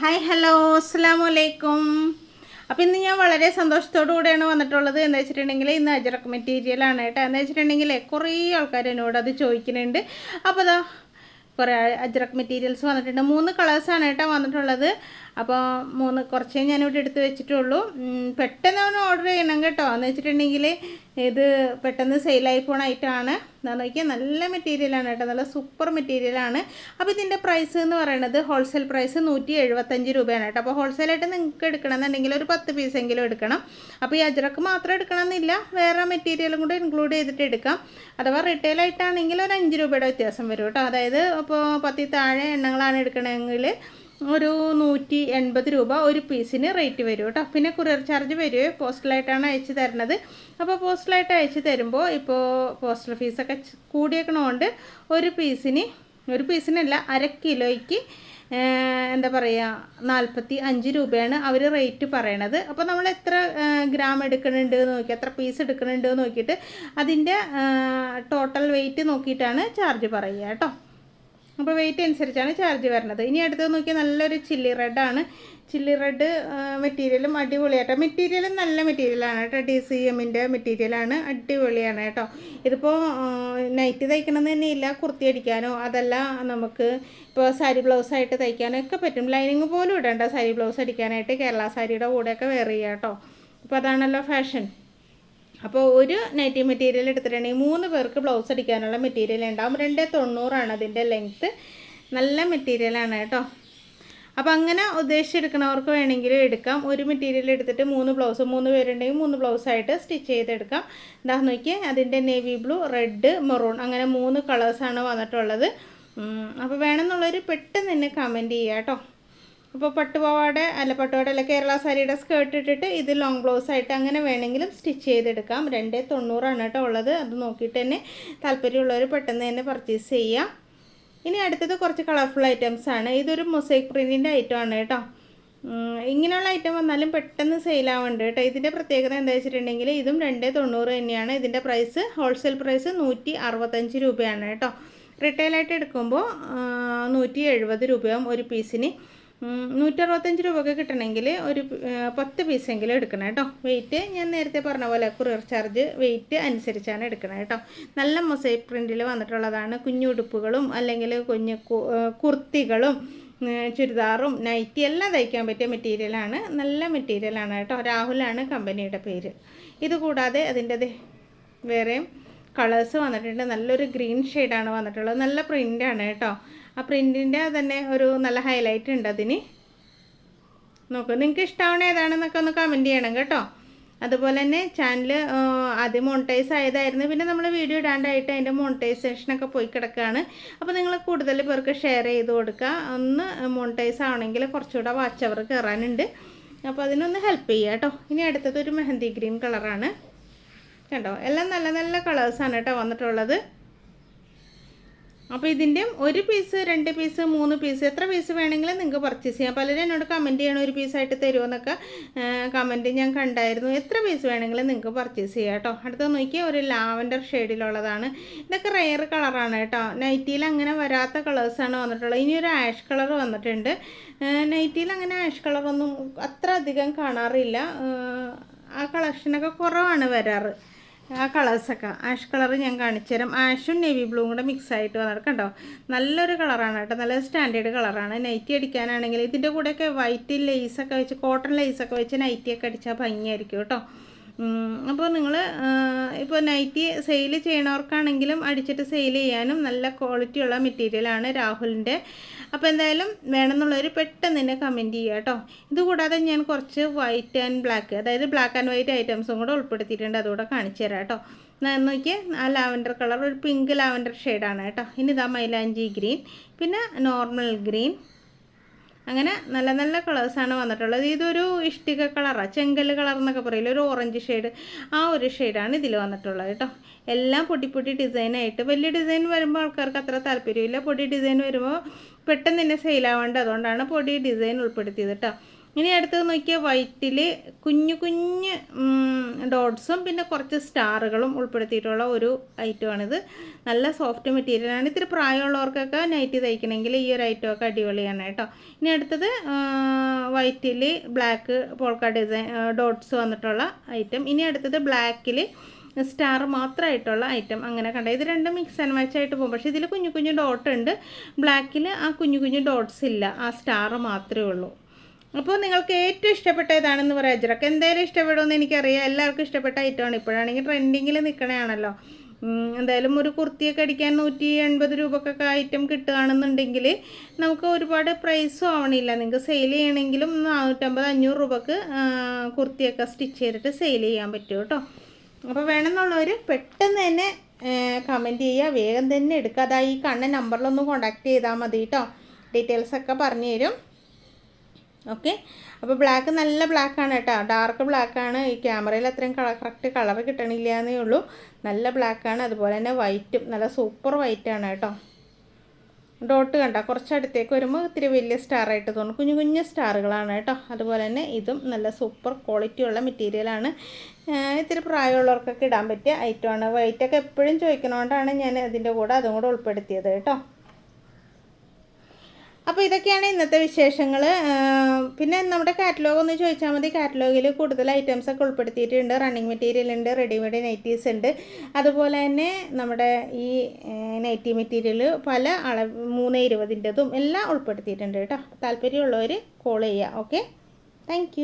Hi hello അസ്സാം വലൈക്കും അപ്പോൾ ഇന്ന് ഞാൻ വളരെ സന്തോഷത്തോടു കൂടെയാണ് വന്നിട്ടുള്ളത്. എന്ന് വെച്ചിട്ടുണ്ടെങ്കിൽ ഇന്ന് അജറക്ക് മെറ്റീരിയലാണ് കേട്ടോ. എന്ന് വെച്ചിട്ടുണ്ടെങ്കിൽ കുറേ ആൾക്കാർ എന്നോട് അത് ചോദിക്കുന്നുണ്ട്. അപ്പോൾ അതാ കുറേ അജ്രക് മെറ്റീരിയൽസ് വന്നിട്ടുണ്ട്. മൂന്ന് കളേഴ്സാണ് കേട്ടോ വന്നിട്ടുള്ളത്. അപ്പോൾ മൂന്ന് കുറച്ചേ ഞാനിവിടെ എടുത്ത് വെച്ചിട്ടുള്ളൂ. പെട്ടെന്ന് ഒന്ന് ഓർഡർ ചെയ്യണം കേട്ടോ. എന്ന് വെച്ചിട്ടുണ്ടെങ്കിൽ ഇത് പെട്ടെന്ന് സെയിലായി പോണ ഐറ്റമാണ് എന്താ നോക്കിയാൽ നല്ല മെറ്റീരിയലാണ് കേട്ടോ. നല്ല സൂപ്പർ മെറ്റീരിയലാണ് അപ്പോൾ ഇതിന്റെ പ്രൈസ് എന്ന് പറയുന്നത് ഹോൾസെയിൽ പ്രൈസ് നൂറ്റി എഴുപത്തഞ്ച് രൂപയാണ് കേട്ടോ. അപ്പോൾ ഹോൾസെയിലായിട്ട് നിങ്ങൾക്ക് എടുക്കണമെന്നുണ്ടെങ്കിൽ ഒരു പത്ത് പീസെങ്കിലും എടുക്കണം. അപ്പോൾ ഈ അജ്രക്ക് മാത്രം എടുക്കണമെന്നില്ല. വേറെ മെറ്റീരിയലും കൂടെ ഇൻക്ലൂഡ് ചെയ്തിട്ട് എടുക്കാം. അഥവാ റീറ്റെയിൽ ആയിട്ടാണെങ്കിൽ ഒരു അഞ്ച് രൂപയുടെ വ്യത്യാസം വരും കേട്ടോ. അതായത് ഇപ്പോൾ പത്തി താഴെ എണ്ണങ്ങളാണ് എടുക്കണമെങ്കിൽ ഒരു നൂറ്റി എൺപത് രൂപ ഒരു പീസിന് റേറ്റ് വരും കേട്ടോ. പിന്നെ കുറിയർ ചാർജ് വരുമോ പോസ്റ്റലായിട്ടാണ് അയച്ചു തരുന്നത്. അപ്പോൾ പോസ്റ്റലായിട്ട് അയച്ചു തരുമ്പോൾ ഇപ്പോൾ പോസ്റ്റൽ ഫീസൊക്കെ കൂടിയേക്കണോണ്ട് ഒരു പീസിന് ഒരു പീസിനല്ല അര കിലോയ്ക്ക് എന്താ പറയുക നാൽപ്പത്തി അഞ്ച് രൂപയാണ് അവർ റേറ്റ് പറയണത്. അപ്പോൾ നമ്മൾ എത്ര ഗ്രാം എടുക്കുന്നുണ്ട് നോക്കി എത്ര പീസ് എടുക്കുന്നുണ്ട് നോക്കിയിട്ട് അതിന്റെ ടോട്ടൽ വെയിറ്റ് നോക്കിയിട്ടാണ് ചാർജ് പറയുക കേട്ടോ. അപ്പോൾ വെയിറ്റ് അനുസരിച്ചാണ് ചാർജ് വരുന്നത്. ഇനി അടുത്തത് നോക്കിയാൽ നല്ലൊരു ചില്ലി റെഡാണ് ചില്ലി റെഡ് മെറ്റീരിയലും അടിപൊളിയാട്ടോ. മെറ്റീരിയലും നല്ല മെറ്റീരിയലാണ് കേട്ടോ. ഡി സി എമ്മിന്റെ മെറ്റീരിയലാണ് അടിപൊളിയാണ് കേട്ടോ. ഇതിപ്പോൾ നൈറ്റ് തയ്ക്കണമെന്ന് തന്നെ ഇല്ല. കുർത്തി അടിക്കാനോ അതല്ല നമുക്ക് ഇപ്പോൾ സാരി ബ്ലൗസായിട്ട് തയ്ക്കാനോ ഒക്കെ പറ്റും. ലൈനിങ് പോലും ഇടണ്ട സാരി ബ്ലൗസ് അടിക്കാനായിട്ട്. കേരള സാരിയുടെ കൂടെയൊക്കെ വെയർ ചെയ്യാം കേട്ടോ. അപ്പോൾ അതാണല്ലോ ഫാഷൻ അപ്പോൾ ഒരു നൈറ്റി മെറ്റീരിയൽ എടുത്തിട്ടുണ്ടെങ്കിൽ മൂന്ന് പേർക്ക് ബ്ലൗസ് അടിക്കാനുള്ള മെറ്റീരിയൽ ഉണ്ടാവും. രണ്ട് തൊണ്ണൂറാണ് അതിന്റെ ലെങ്ത്ത് നല്ല മെറ്റീരിയലാണ് കേട്ടോ. അപ്പോൾ അങ്ങനെ ഉദ്ദേശിച്ചെടുക്കണവർക്ക് വേണമെങ്കിൽ എടുക്കാം. ഒരു മെറ്റീരിയൽ എടുത്തിട്ട് മൂന്ന് ബ്ലൗസ് മൂന്ന് പേരുണ്ടെങ്കിൽ മൂന്ന് ബ്ലൗസായിട്ട് സ്റ്റിച്ച് ചെയ്തെടുക്കാം. ഇതാ നോക്കി അതിന്റെ നേവി ബ്ലൂ റെഡ് മെറൂൺ അങ്ങനെ മൂന്ന് കളേഴ്സാണ് വന്നിട്ടുള്ളത്. അപ്പോൾ വേണമെന്നുള്ളവർ പെട്ടെന്ന് തന്നെ കമന്റ് ചെയ്യാം കേട്ടോ. അപ്പോൾ പട്ടുപാവാട അല്ല പട്ടുപാട അല്ല കേരള സാരിയുടെ സ്കേർട്ട് ഇട്ടിട്ട് ഇത് ലോങ് ബ്ലൗസ് ആയിട്ട് അങ്ങനെ വേണമെങ്കിലും സ്റ്റിച്ച് ചെയ്തെടുക്കാം. രണ്ടേ തൊണ്ണൂറാണ് കേട്ടോ ഉള്ളത്. അത് നോക്കിയിട്ട് തന്നെ താല്പര്യമുള്ളവർ പെട്ടെന്ന് തന്നെ പർച്ചേസ് ചെയ്യാം. ഇനി അടുത്തത് കുറച്ച് കളർഫുൾ ഐറ്റംസ് ആണ്. ഇതൊരു മൊസൈക്ക് പ്രിന്റിന്റെ ഐറ്റം ആണ് കേട്ടോ. ഇങ്ങനെയുള്ള ഐറ്റം വന്നാലും പെട്ടെന്ന് സെയിലാവുന്നുണ്ട് കേട്ടോ. ഇതിന്റെ പ്രത്യേകത എന്താ വെച്ചിട്ടുണ്ടെങ്കിൽ ഇതും രണ്ടേ തൊണ്ണൂറ് തന്നെയാണ്. ഇതിന്റെ പ്രൈസ് ഹോൾസെയിൽ പ്രൈസ് നൂറ്റി അറുപത്തഞ്ച് രൂപയാണ് കേട്ടോ. ആയിട്ട് എടുക്കുമ്പോൾ നൂറ്റി എഴുപത് രൂപയാവും ഒരു പീസിന് നൂറ്ററുപത്തഞ്ച് രൂപയ്ക്ക് കിട്ടണമെങ്കിൽ ഒരു പത്ത് പീസെങ്കിലും എടുക്കണം കേട്ടോ. വെയിറ്റ് ഞാൻ നേരത്തെ പറഞ്ഞ പോലെ കുറിയർ ചാർജ് വെയിറ്റ് അനുസരിച്ചാണ് എടുക്കണം കേട്ടോ. നല്ല മൊസൈക്ക് പ്രിന്റിൽ വന്നിട്ടുള്ളതാണ് കുഞ്ഞുടുപ്പുകളും അല്ലെങ്കിൽ കുഞ്ഞു കുർത്തികളും ചുരിദാറും നൈറ്റി എല്ലാം തയ്ക്കാൻ പറ്റിയ മെറ്റീരിയലാണ് നല്ല മെറ്റീരിയലാണ് കേട്ടോ. രാഹുലാണ് കമ്പനിയുടെ പേര്. ഇതുകൂടാതെ അതിന്റെ വേറെയും കളേഴ്സ് വന്നിട്ടുണ്ട്. നല്ലൊരു ഗ്രീൻ ഷെയ്ഡാണ് വന്നിട്ടുള്ളത്. നല്ല പ്രിന്റാണ് കേട്ടോ. ആ പ്രിന്റിന്റെ തന്നെ ഒരു നല്ല ഹൈലൈറ്റ് ഉണ്ട് അതിന്. നോക്കൂ നിങ്ങൾക്ക് ഇഷ്ടമാവണ ഏതാണെന്നൊക്കെ ഒന്ന് കമന്റ് ചെയ്യണം കേട്ടോ. അതുപോലെ തന്നെ ചാനൽ ആദ്യം മോണിറ്റൈസ് ആയതായിരുന്നു. പിന്നെ നമ്മൾ വീഡിയോ ഇടാണ്ടായിട്ട് അതിന്റെ മോണിറ്റൈസേഷനൊക്കെ പോയി കിടക്കുകയാണ് അപ്പോൾ നിങ്ങൾ കൂടുതൽ പേർക്ക് ഷെയർ ചെയ്ത് കൊടുക്കുക ഒന്ന് മോണിറ്റൈസ് ആവണമെങ്കിൽ കുറച്ചുകൂടെ വാച്ച് അവർ കയറാനുണ്ട് അപ്പോൾ അതിനൊന്ന് ഹെൽപ്പ് ചെയ്യുക കേട്ടോ. ഇനി അടുത്തത് ഒരു മെഹന്തി ഗ്രീൻ കളറാണ് കണ്ടോ? എല്ലാം നല്ല നല്ല കളേഴ്സാണ് കേട്ടോ വന്നിട്ടുള്ളത്. അപ്പോൾ ഇതിന്റെ ഒരു പീസ് രണ്ട് പീസ് മൂന്ന് പീസ് എത്ര പീസ് വേണമെങ്കിലും നിങ്ങൾക്ക് പർച്ചേസ് ചെയ്യാം. പലരും എന്നോട് കമന്റ് ചെയ്യണം ഒരു പീസായിട്ട് തരുമെന്നൊക്കെ കമന്റ് ഞാൻ കണ്ടായിരുന്നു. എത്ര പീസ് വേണമെങ്കിലും നിങ്ങൾക്ക് പർച്ചേസ് ചെയ്യാം കേട്ടോ. അടുത്ത നോക്കിയാൽ ഒരു ലാവൻഡർ ഷെയ്ഡിലുള്ളതാണ് ഇതൊക്കെ റെയർ കളറാണ് കേട്ടോ. നൈറ്റിയിൽ അങ്ങനെ വരാത്ത കളേഴ്സാണ് വന്നിട്ടുള്ളത്. ഇനി ഒരു ആഷ് കളർ വന്നിട്ടുണ്ട്. നൈറ്റിയിൽ അങ്ങനെ ആഷ് കളറൊന്നും അത്ര അധികം കാണാറില്ല. ആ കളക്ഷനൊക്കെ കുറവാണ് വരാറ്. ആ കളേഴ്സൊക്കെ ആഷ് കളർ ഞാൻ കാണിച്ചു തരാം. ആഷും നേവി ബ്ലൂവും കൂടെ മിക്സ് ആയിട്ട് വന്നിട്ട് കണ്ടോ? നല്ലൊരു കളറാണ് കേട്ടോ. നല്ല സ്റ്റാൻഡേർഡ് കളറാണ് നൈറ്റി അടിക്കാനാണെങ്കിൽ ഇതിന്റെ കൂടെയൊക്കെ വൈറ്റ് ലേസൊക്കെ വെച്ച് കോട്ടൺ ലേസൊക്കെ വെച്ച് നൈറ്റിയൊക്കെ അടിച്ചാൽ ഭംഗിയായിരിക്കും കേട്ടോ. അപ്പോൾ നിങ്ങൾ ഇപ്പോൾ നൈറ്റി സെയിൽ ചെയ്യണവർക്കാണെങ്കിലും അടിച്ചിട്ട് സെയിൽ ചെയ്യാനും നല്ല ക്വാളിറ്റിയുള്ള മെറ്റീരിയലാണ് രാഹുലിന്റെ അപ്പോൾ എന്തായാലും വേണമെന്നുള്ളവർ പെട്ടെന്ന് തന്നെ കമന്റ് ചെയ്യുക കേട്ടോ. ഇതുകൂടാതെ ഞാൻ കുറച്ച് വൈറ്റ് ആൻഡ് ബ്ലാക്ക് അതായത് ബ്ലാക്ക് ആൻഡ് വൈറ്റ് ഐറ്റംസും കൂടെ ഉൾപ്പെടുത്തിയിട്ടുണ്ട്. അതുകൂടെ കാണിച്ചു തരാം കേട്ടോ. നോക്കിയേ ആ ലാവൻഡർ കളർ ഒരു പിങ്ക് ലാവൻഡർ ഷെയ്ഡാണ് കേട്ടോ. ഇനി ഇതാ മൈലാഞ്ചി ഗ്രീൻ പിന്നെ നോർമൽ ഗ്രീൻ അങ്ങനെ നല്ല നല്ല കളേഴ്സാണ് വന്നിട്ടുള്ളത്. ഇതൊരു ഇഷ്ടിക കളറാണ് ചെങ്കൽ കളർ എന്നൊക്കെ പറയില്ല ഒരു ഓറഞ്ച് ഷെയ്ഡ് ആ ഒരു ഷെയ്ഡാണ് ഇതിൽ വന്നിട്ടുള്ളത് കേട്ടോ. എല്ലാം പൊടി പൊടി ഡിസൈനായിട്ട് വലിയ ഡിസൈൻ വരുമ്പോൾ ആൾക്കാർക്ക് അത്ര താല്പര്യമില്ല. പൊടി ഡിസൈൻ വരുമ്പോൾ പെട്ടെന്ന് തന്നെ സെയിലാവേണ്ട അതുകൊണ്ടാണ് പൊടി ഡിസൈൻ ഉൾപ്പെടുത്തിയത് കേട്ടോ. ഇനി അടുത്തത് നോക്കിയാൽ വൈറ്റിൽ കുഞ്ഞു കുഞ്ഞ് ഡോട്ട്സും പിന്നെ കുറച്ച് സ്റ്റാറുകളും ഉൾപ്പെടുത്തിയിട്ടുള്ള ഒരു ഐറ്റമാണിത്. നല്ല സോഫ്റ്റ് മെറ്റീരിയലാണ് ഇത്തിരി പ്രായമുള്ളവർക്കൊക്കെ നൈറ്റ് തയ്ക്കണമെങ്കിൽ ഈ ഒരു ഐറ്റമൊക്കെ അടിപൊളിയാണ് കേട്ടോ. ഇനി അടുത്തത് വൈറ്റിൽ ബ്ലാക്ക് പോൾക്ക ഡിസൈൻ ഡോട്ട്സ് വന്നിട്ടുള്ള ഐറ്റം. ഇനി അടുത്തത് ബ്ലാക്കിൽ സ്റ്റാർ മാത്രമായിട്ടുള്ള ഐറ്റം അങ്ങനെ കണ്ട. ഇത് രണ്ടും മിക്സ് ആൻഡ് മാച്ച് ആയിട്ട് പോകും. പക്ഷേ ഇതിൽ കുഞ്ഞു കുഞ്ഞു ഡോട്ട് ഉണ്ട് ബ്ലാക്കിൽ ആ കുഞ്ഞു കുഞ്ഞു ഡോട്ട്സ് ഇല്ല. ആ സ്റ്റാർ മാത്രമേ ഉള്ളൂ. അപ്പോൾ നിങ്ങൾക്ക് ഏറ്റവും ഇഷ്ടപ്പെട്ട ഏതാണെന്ന് പറയാം. അജ്രക്ക് എന്തായാലും ഇഷ്ടപ്പെടുമെന്ന് എനിക്കറിയാം. എല്ലാവർക്കും ഇഷ്ടപ്പെട്ട ഐറ്റമാണ്. ഇപ്പോഴാണെങ്കിൽ ട്രെൻഡിങ്ങിൽ നിൽക്കണയാണല്ലോ. എന്തായാലും ഒരു കുർത്തിയൊക്കെ അടിക്കാൻ നൂറ്റി എൺപത് രൂപക്കൊക്കെ ഐറ്റം കിട്ടുകയാണെന്നുണ്ടെങ്കിൽ നമുക്ക് ഒരുപാട് പ്രൈസും ആവണില്ല. നിങ്ങൾക്ക് സെയിൽ ചെയ്യണമെങ്കിലും നാനൂറ്റമ്പത് അഞ്ഞൂറ് രൂപക്ക് കുർത്തിയൊക്കെ സ്റ്റിച്ച് ചെയ്തിട്ട് സെയിൽ ചെയ്യാൻ പറ്റും കേട്ടോ. അപ്പോൾ വേണമെന്നുള്ളവർ പെട്ടെന്ന് തന്നെ കമന്റ് ചെയ്യുക. വേഗം തന്നെ എടുക്കുക. ഈ കണ്ണ നമ്പറിലൊന്ന് കോണ്ടാക്ട് ചെയ്താൽ മതി കേട്ടോ. ഡീറ്റെയിൽസൊക്കെ പറഞ്ഞു തരും ഓക്കെ? അപ്പോൾ ബ്ലാക്ക് നല്ല ബ്ലാക്കാണ് കേട്ടോ. ഡാർക്ക് ബ്ലാക്കാണ് ഈ ക്യാമറയിൽ അത്രയും കറക്റ്റ് കളർ കിട്ടണില്ല എന്നേ ഉള്ളൂ. നല്ല ബ്ലാക്കാണ് അതുപോലെ തന്നെ വൈറ്റും നല്ല സൂപ്പർ വൈറ്റാണ് കേട്ടോ. ഡോട്ട് കണ്ട? കുറച്ചടുത്തേക്ക് വരുമ്പോൾ ഇത്തിരി വലിയ സ്റ്റാർ ആയിട്ട് തോന്നും. കുഞ്ഞു കുഞ്ഞു സ്റ്റാറുകളാണ് കേട്ടോ. അതുപോലെ തന്നെ ഇതും നല്ല സൂപ്പർ ക്വാളിറ്റി ഉള്ള മെറ്റീരിയലാണ് ഇത്തിരി പ്രായമുള്ളവർക്കൊക്കെ ഇടാൻ പറ്റിയ ഐറ്റമാണ് വൈറ്റൊക്കെ എപ്പോഴും ചോദിക്കുന്നതുകൊണ്ടാണ് ഞാൻ അതിന്റെ കൂടെ അതും കൂടെ ഉൾപ്പെടുത്തിയത് കേട്ടോ. അപ്പോൾ ഇതൊക്കെയാണ് ഇന്നത്തെ വിശേഷങ്ങൾ പിന്നെ നമ്മുടെ കാറ്റലോഗ് ഒന്ന് ചോദിച്ചാൽ മതി. കാറ്റലോഗിൽ കൂടുതൽ ഐറ്റംസ് ഒക്കെ ഉൾപ്പെടുത്തിയിട്ടുണ്ട്. റണ്ണിങ് മെറ്റീരിയൽ ഉണ്ട് റെഡിമെയ്ഡ് നൈറ്റീസ് ഉണ്ട്. അതുപോലെ തന്നെ നമ്മുടെ ഈ നൈറ്റി മെറ്റീരിയൽ പല അളവ് മൂന്ന് ഇരുപതിന്റെതും എല്ലാം ഉൾപ്പെടുത്തിയിട്ടുണ്ട് കേട്ടോ. താല്പര്യമുള്ളവർ കോൾ ചെയ്യുക ഓക്കെ താങ്ക്